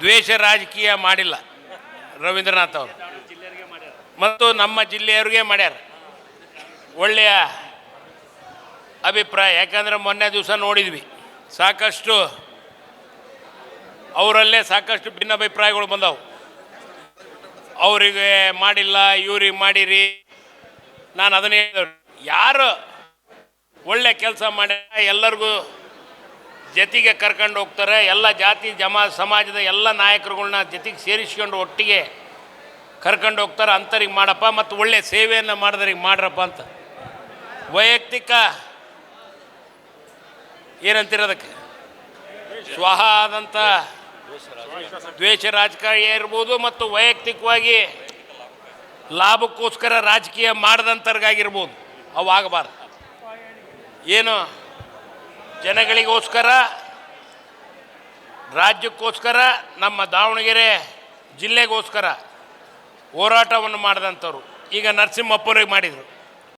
ದ್ವೇಷ ರಾಜಕೀಯ ಮಾಡಿಲ್ಲ ರವೀಂದ್ರನಾಥ್ ಅವರು. ಮತ್ತು ನಮ್ಮ ಜಿಲ್ಲೆಯವ್ರಿಗೆ ಮಾಡ್ಯಾರ. ಒಳ್ಳೆಯ ಅಭಿಪ್ರಾಯ. ಯಾಕಂದ್ರೆ ಮೊನ್ನೆ ದಿವಸ ನೋಡಿದ್ವಿ. ಸಾಕಷ್ಟು ಅವರಲ್ಲೇ ಸಾಕಷ್ಟು ಭಿನ್ನಾಭಿಪ್ರಾಯಗಳು ಬಂದವು. ಅವರಿಗೆ ಮಾಡಿಲ್ಲ, ಇವ್ರಿಗೆ ಮಾಡಿರಿ. ನಾನು ಅದನ್ನೇ. ಯಾರು ಒಳ್ಳೆ ಕೆಲಸ ಮಾಡ್ಯಾರ ಎಲ್ಲರಿಗೂ ಜೊತೆಗೆ ಕರ್ಕೊಂಡು ಹೋಗ್ತಾರೆ, ಎಲ್ಲ ಜಾತಿ, ಜಮಾ, ಸಮಾಜದ ಎಲ್ಲ ನಾಯಕರುಗಳನ್ನ ಜೊತೆಗೆ ಸೇರಿಸ್ಕೊಂಡು ಒಟ್ಟಿಗೆ ಕರ್ಕೊಂಡು ಹೋಗ್ತಾರೆ, ಅಂಥವ್ರಿಗೆ ಮಾಡಪ್ಪ ಮತ್ತು ಒಳ್ಳೆ ಸೇವೆಯನ್ನು ಮಾಡಿದ್ರಿಗೆ ಮಾಡ್ರಪ್ಪ ಅಂತ. ವೈಯಕ್ತಿಕ ಏನಂತಿರೋದಕ್ಕೆ? ಸ್ವಹ ಆದಂಥ ದ್ವೇಷ ರಾಜಕಾರಣ ಇರ್ಬೋದು ಮತ್ತು ವೈಯಕ್ತಿಕವಾಗಿ ಲಾಭಕ್ಕೋಸ್ಕರ ರಾಜಕೀಯ ಮಾಡದಂಥವ್ರಿಗಾಗಿರ್ಬೋದು, ಅವು ಆಗಬಾರ್ದು. ಏನು? ಜನಗಳಿಗೋಸ್ಕರ ರಾಜ್ಯಕ್ಕೋಸ್ಕರ ನಮ್ಮ ದಾವಣಗೆರೆ ಜಿಲ್ಲೆಗೋಸ್ಕರ ಹೋರಾಟವನ್ನು ಮಾಡಿದಂಥವ್ರು. ಈಗ ನರಸಿಂಹಪ್ಪರಿಗೆ ಮಾಡಿದರು.